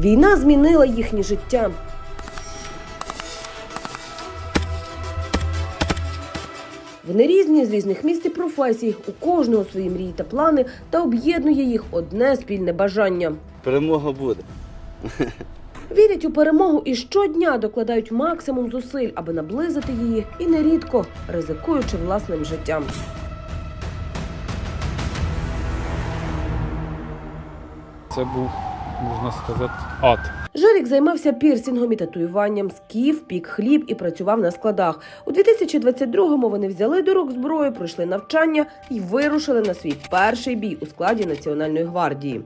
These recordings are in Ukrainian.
Війна змінила їхнє життя. Вони різні з різних міст і професій. У кожного свої мрії та плани, та об'єднує їх одне спільне бажання. Перемога буде. Вірять у перемогу і щодня докладають максимум зусиль, аби наблизити її, і нерідко ризикуючи власним життям. Це був, можна сказати, ад. Жорік займався пірсінгом і татуюванням, скіф, пік хліб і працював на складах. У 2022-му вони взяли до рук зброю, пройшли навчання і вирушили на свій перший бій у складі Національної гвардії.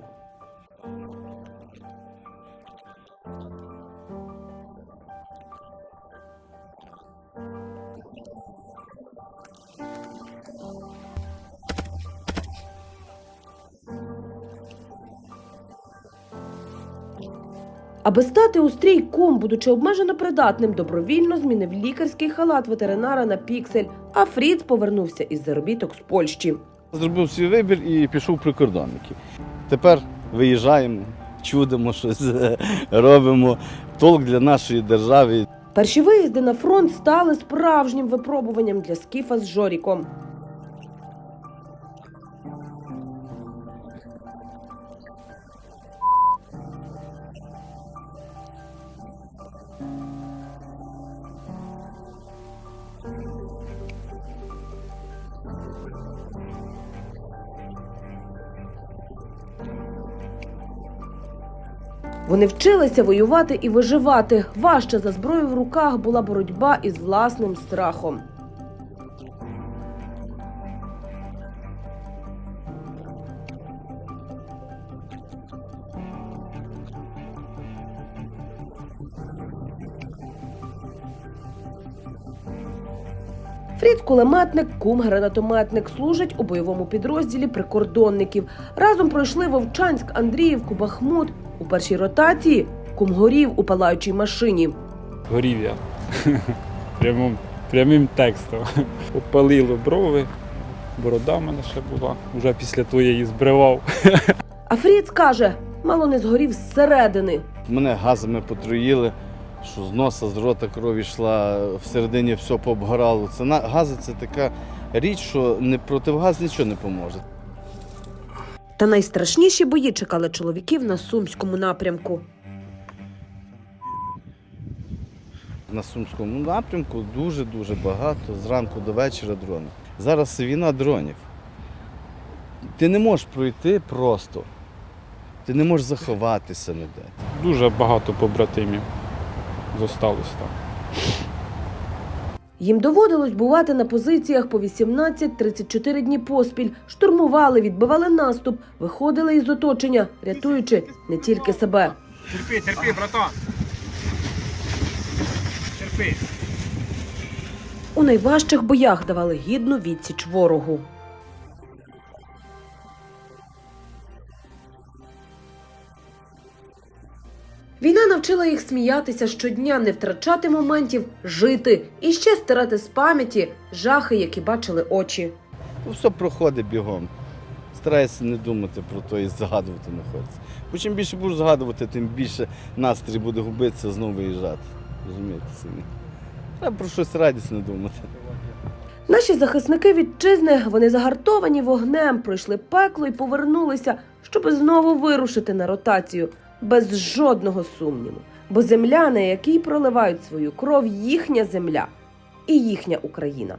Аби стати у стрій будучи обмежено придатним, добровільно змінив лікарський халат ветеринара на піксель, а Фріц повернувся із заробіток з Польщі. Зробив свій вибір і пішов прикордонники. Тепер виїжджаємо, чудимо щось, робимо. Толк для нашої держави. Перші виїзди на фронт стали справжнім випробуванням для скіфа з Жоріком. Вони вчилися воювати і виживати. Важче за зброю в руках була боротьба із власним страхом. Фріц кулеметник, кум гранатометник служить у бойовому підрозділі прикордонників. Разом пройшли Вовчанськ, Андріївку, Бахмут. У першій ротації кум горів у палаючій машині. Горів я. Прямим, прямим текстом. Опалило брови, борода в мене ще була. Уже після того я її збривав. А Фріц каже, мало не згорів зсередини. Мене газами потруїли, що з носа, з рота кров йшла, всередині все пообгорало. Це на- гази це така річ, що не противгаз нічого не поможе. Та найстрашніші бої чекали чоловіків на сумському напрямку. На Сумському напрямку дуже-дуже багато, зранку до вечора дронів. Зараз війна дронів. Ти не можеш пройти просто. Ти не можеш заховатися ніде. Дуже багато побратимів зосталось там. Їм доводилось бувати на позиціях по 18-34 дні поспіль, штурмували, відбивали наступ, виходили із оточення, рятуючи не тільки себе. Терпи, терпи, братан. Терпи. У найважчих боях давали гідну відсіч ворогу. Війна навчила їх сміятися щодня, не втрачати моментів, жити і ще стирати з пам'яті жахи, які бачили очі. Ну, все проходить бігом. Старайся не думати про то і згадувати не хочеться. Бо чим більше будеш згадувати, тим більше настрій буде губитися, знову виїжджати. Розумієте самі. Треба про щось радісне думати. Наші захисники вітчизни, вони загартовані вогнем, пройшли пекло і повернулися, щоби знову вирушити на ротацію без жодного сумніву. Бо земля, на якій проливають свою кров, їхня земля і їхня Україна.